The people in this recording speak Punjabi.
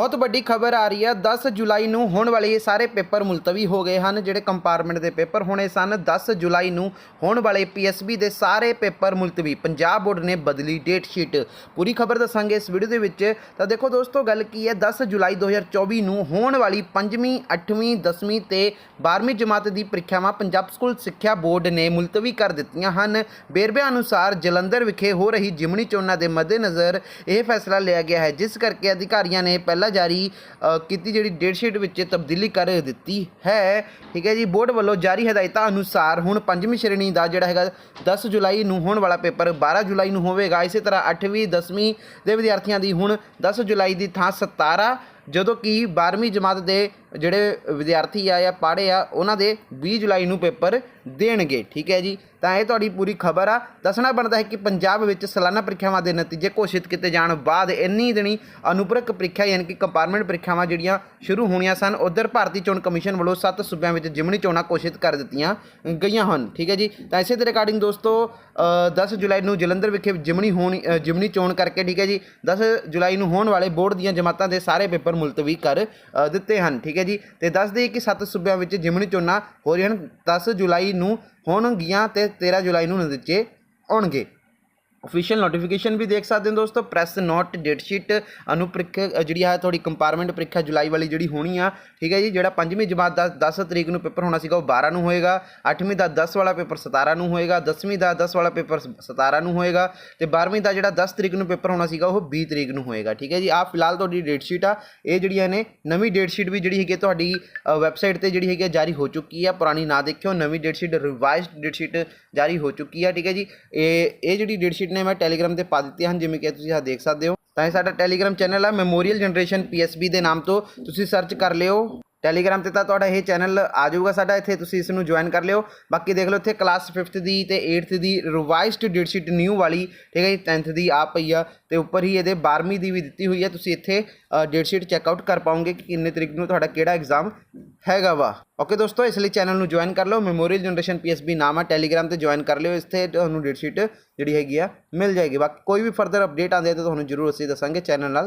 ਬਹੁਤ ਵੱਡੀ ਖਬਰ ਆ ਰਹੀ ਹੈ। 10 ਜੁਲਾਈ ਨੂੰ ਹੋਣ ਵਾਲੇ ਸਾਰੇ ਪੇਪਰ ਮੁਲਤਵੀ ਹੋ ਗਏ ਹਨ, ਜਿਹੜੇ ਕੰਪਾਰਟਮੈਂਟ ਦੇ ਪੇਪਰ ਹੋਣੇ ਸਨ। 10 ਜੁਲਾਈ ਨੂੰ ਹੋਣ ਵਾਲੇ ਪੀਐਸਬੀ ਦੇ ਸਾਰੇ ਪੇਪਰ ਮੁਲਤਵੀ। ਪੰਜਾਬ ਬੋਰਡ ਨੇ ਬਦਲੀ ਡੇਟ ਸ਼ੀਟ। ਪੂਰੀ ਖਬਰ ਦੱਸਾਂਗੇ ਇਸ ਵੀਡੀਓ ਦੇ ਵਿੱਚ। ਤਾਂ ਦੇਖੋ ਦੋਸਤੋ, ਗੱਲ ਕੀ ਹੈ? 10 ਜੁਲਾਈ 2024 ਨੂੰ ਹੋਣ ਵਾਲੀ 5ਵੀਂ 8ਵੀਂ 10ਵੀਂ ਤੇ 12ਵੀਂ ਜਮਾਤ ਦੀ ਪ੍ਰੀਖਿਆਵਾਂ ਪੰਜਾਬ ਸਕੂਲ ਸਿੱਖਿਆ ਬੋਰਡ ਨੇ ਮੁਲਤਵੀ ਕਰ ਦਿੱਤੀਆਂ ਹਨ। ਬੇਰਬਿਆਂ ਅਨੁਸਾਰ ਜਲੰਧਰ ਵਿਖੇ ਹੋ ਰਹੀ ਜਿਮਣੀ ਚੋਣਾਂ ਦੇ ਮੱਦੇਨਜ਼ਰ ਇਹ ਫੈਸਲਾ ਲਿਆ ਗਿਆ ਹੈ, ਜਿਸ ਕਰਕੇ ਅਧਿਕਾਰੀਆਂ ਨੇ ਪਹਿਲਾਂ ਜਾਰੀ ਕੀਤੀ ਜਿਹੜੀ ਡੇਟ ਸ਼ੀਟ ਵਿੱਚ ਤਬਦੀਲੀ ਕਰ ਦਿੱਤੀ ਹੈ। ਠੀਕ ਹੈ ਜੀ, ਬੋਰਡ ਵੱਲੋਂ ਜਾਰੀ ਹਦਾਇਤਾਂ ਅਨੁਸਾਰ ਹੁਣ ਪੰਜਵੀਂ ਸ਼੍ਰੇਣੀ ਦਾ ਜਿਹੜਾ ਹੈਗਾ 10 ਜੁਲਾਈ ਨੂੰ ਹੋਣ ਵਾਲਾ ਪੇਪਰ 12 ਜੁਲਾਈ ਨੂੰ ਹੋਵੇਗਾ। ਇਸੇ ਤਰ੍ਹਾਂ 8ਵੀਂ 10ਵੀਂ ਦੇ ਵਿਦਿਆਰਥੀਆਂ ਦੀ ਹੁਣ 10 ਜੁਲਾਈ ਦੀ ਥਾਂ 17 ਜਦੋਂ ਕਿ 12ਵੀਂ ਜਮਾਤ ਦੇ ਜਿਹੜੇ ਵਿਦਿਆਰਥੀ ਆ ਜਾਂ ਪੜ੍ਹੇ ਆ ਉਹਨਾਂ ਦੇ 20 ਜੁਲਾਈ ਨੂੰ ਪੇਪਰ ਦੇਣਗੇ ਠੀਕ ਹੈ ਜੀ? ਤਾਂ ਇਹ ਤੁਹਾਡੀ ਪੂਰੀ ਖਬਰ ਆ। ਦੱਸਣਾ ਬਣਦਾ ਹੈ ਕਿ ਪੰਜਾਬ ਵਿੱਚ ਸਾਲਾਨਾ ਪ੍ਰੀਖਿਆਵਾਂ ਦੇ ਨਤੀਜੇ ਘੋਸ਼ਿਤ ਕੀਤੇ ਜਾਣ ਬਾਅਦ ਇੰਨੀ ਦਿਨੀ ਅਨੁਪਰਕ ਪ੍ਰੀਖਿਆ ਯਾਨੀ ਕਿ ਕੰਪਾਰਟਮੈਂਟ ਪ੍ਰੀਖਿਆਵਾਂ ਜਿਹੜੀਆਂ ਸ਼ੁਰੂ ਹੋਣੀਆਂ ਸਨ ਉਧਰ ਭਾਰਤੀ ਚੋਣ ਕਮਿਸ਼ਨ ਵੱਲੋਂ 7 ਸੂਬਿਆਂ ਵਿੱਚ ਜਿਮਣੀ ਚੋਣਾਂ ਘੋਸ਼ਿਤ ਕਰ ਦਿੱਤੀਆਂ ਗਈਆਂ ਹਨ ਠੀਕ ਹੈ ਜੀ? ਤਾਂ ਇਸੇ ਦੇ ਰਿਕਾਰਡਿੰਗ ਦੋਸਤੋ ਅ, 10 ਜੁਲਾਈ ਨੂੰ ਜਲੰਧਰ ਵਿਖੇ ਜਿਮਣੀ ਹੋਣੀ ਅ, ਜਿਮਣੀ ਚੋਣ ਕਰਕੇ ਠੀਕ ਹੈ ਜੀ? 10 ਜੁਲਾਈ ਨੂੰ ਹੋਣ ਵਾਲੇ ਬੋਰਡ ਦੀਆਂ ਜਮਾਤਾਂ ਦੇ ਸਾਰੇ ਪੇਪਰ ਮੁਲਤਵੀ ਕਰ ਦਿੱਤੇ ਹਨ। ਠੀਕ ਹੈ ਜੀ? ਤੇ ਦੱਸ ਦਈਏ ਕਿ 7 ਸੂਬਿਆਂ ਵਿੱਚ ਜਿਮਣੀ ਚੋਣਾਂ ਹੋ ਰਹੀਆਂ ਹਨ। 10 ਜੁਲਾਈ ਨੂੰ ਹੋਣਗੀਆਂ ਤੇ 13 ਜੁਲਾਈ ਨੂੰ ਨਤੀਜੇ ਆਉਣਗੇ। ਅਫੀਸ਼ੀਅਲ ਨੋਟੀਫਿਕੇਸ਼ਨ ਵੀ ਦੇਖ ਸਕਦੇ ਹੋ ਦੋਸਤੋ ਪ੍ਰੈਸ ਨੋਟ ਡੇਟ ਸ਼ੀਟ ਅਨੁਪ੍ਰੀਖਿਆ ਜਿਹੜੀ ਹੈ ਤੁਹਾਡੀ ਕੰਪਾਰਟਮੈਂਟ ਪ੍ਰੀਖਿਆ ਜੁਲਾਈ ਵਾਲੀ ਜਿਹੜੀ ਹੋਣੀ ਆ, ਠੀਕ ਹੈ ਜੀ, ਜਿਹੜਾ ਪੰਜਵੀਂ ਜਮਾਤ ਦਾ 10 ਤਰੀਕ ਨੂੰ ਪੇਪਰ ਹੋਣਾ ਸੀਗਾ ਉਹ 12 ਨੂੰ ਹੋਏਗਾ 8ਵੀਂ ਦਾ 10 ਵਾਲਾ ਪੇਪਰ 17 ਨੂੰ ਹੋਏਗਾ 10ਵੀਂ ਦਾ 10 ਵਾਲਾ ਪੇਪਰ 17 ਨੂੰ ਹੋਏਗਾ ਤੇ 12ਵੀਂ ਦਾ ਜਿਹੜਾ 10 ਤਰੀਕ ਨੂੰ ਪੇਪਰ ਹੋਣਾ ਸੀਗਾ ਉਹ 20 ਤਰੀਕ ਨੂੰ ਹੋਏਗਾ, ਠੀਕ ਹੈ ਜੀ। ਆ ਫਿਲਹਾਲ ਤੁਹਾਡੀ ਡੇਟ ਸ਼ੀਟ ਆ, ਇਹ ਜਿਹੜੀਆਂ ਨੇ ਨਵੀਂ ਡੇਟ ਸ਼ੀਟ ਵੀ ਜਿਹੜੀ ਹੈਗੀ ਹੈ ਤੁਹਾਡੀ ਵੈਬਸਾਈਟ ਤੇ ਜਿਹੜੀ ਹੈਗੀ ਹੈ ਜਾਰੀ ਹੋ ਚੁੱਕੀ ਆ, ਪੁਰਾਣੀ ਨਾ ਦੇਖਿਓ, ਨਵੀਂ date sheet revised date sheet ਜਾਰੀ ਹੋ ਚੁੱਕੀ ਆ, ਠੀਕ ਹੈ ਜੀ। ਇਹ ਇਹ ਜਿਹੜੀ ਡੇਟ ਸ਼ੀਟ ਨੇ ਮੈਂ ਟੈਲੀਗ੍ਰਾਮ ਤੇ ਪਾ ਦਿੱਤੀਆਂ ਹਨ, ਜਿਵੇਂ ਕਿ ਤੁਸੀਂ ਆ ਦੇਖ ਸਕਦੇ ਹੋ। ਤਾਂ ਇਹ ਸਾਡਾ ਟੈਲੀਗ੍ਰਾਮ ਚੈਨਲ ਆ ਮੈਮੋਰੀਅਲ ਜਨਰੇਸ਼ਨ ਪੀਐਸਬੀ ਦੇ ਨਾਮ ਤੋਂ। ਤੁਸੀਂ ਸਰਚ ਕਰ ਲਿਓ। ਟੈਲੀਗ੍ਰਾਮ ਤੇ ਤਾਂ ਤੁਹਾਡਾ ਇਹ ਚੈਨਲ ਆ ਜਾਊਗਾ ਸਾਡਾ, ਇੱਥੇ ਤੁਸੀਂ ਇਸ ਨੂੰ ਜੁਆਇਨ ਕਰ ਲਿਓ। ਬਾਕੀ ਦੇਖ ਲਓ, ਇੱਥੇ ਕਲਾਸ 5th ਦੀ ਤੇ 8th ਦੀ ਰਿਵਾਈਜ਼ਡ ਡੇਟ ਸ਼ੀਟ ਨਿਊ ਵਾਲੀ, ਠੀਕ ਹੈ ਜੀ 10th ਦੀ ਆ ਪਈ ਆ, ਤੇ ਉੱਪਰ ਹੀ ਇਹਦੇ 12ਵੀਂ ਦੀ ਵੀ ਦਿੱਤੀ ਹੋਈ ਹੈ ਤੁਸੀਂ ਇੱਥੇ ਡੇਟ ਸ਼ੀਟ ਚੈੱਕ ਆਊਟ ਕਰ ਪਾਓਗੇ ਕਿ ਕਿੰਨੇ ਤਰੀਕ ਨੂੰ ਤੁਹਾਡਾ ਕਿਹੜਾ ਐਗਜ਼ਾਮ ਹੈਗਾ ਵਾ। ਓਕੇ ਦੋਸਤੋ, ਇਸ ਲਈ ਚੈਨਲ ਨੂੰ ਜੁਆਇਨ ਕਰ ਲਓ। ਮੈਮੋਰੀਅਲ ਜਨਰੇਸ਼ਨ ਪੀਐਸਬੀ ਨਾਮ ਆ ਟੈਲੀਗ੍ਰਾਮ ਤੇ ਜੁਆਇਨ ਕਰ ਲਿਓ। ਇੱਥੇ ਤੁਹਾਨੂੰ ਡੇਟ ਸ਼ੀਟ ਜਿਹੜੀ ਹੈਗੀ ਆ, ਮਿਲ ਜਾਏਗੀ। ਬਾਕੀ ਕੋਈ ਵੀ ਫਰਦਰ ਅਪਡੇਟ ਆਉਂਦੇ ਆ ਤਾਂ ਤੁਹਾਨੂੰ ਜ਼ਰੂਰ ਅਸੀਂ ਦੱਸਾਂਗੇ ਚੈਨਲ ਨਾਲ।